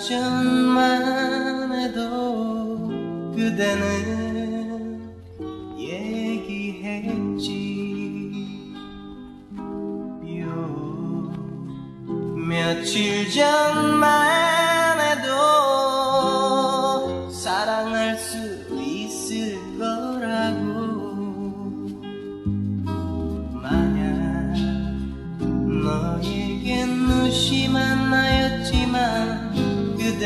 사전만 해도 그대는 얘기했지. 요 며칠 전만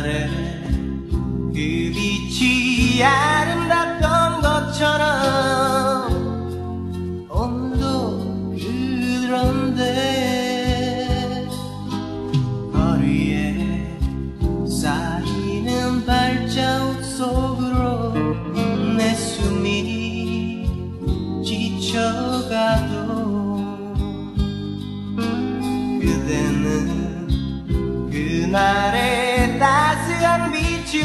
그 빛이 아름답던 것처럼 오늘도 그런데 거리에 쌓이는 발자국 속으로 내 숨이 지쳐가도 그대는 그날의 ci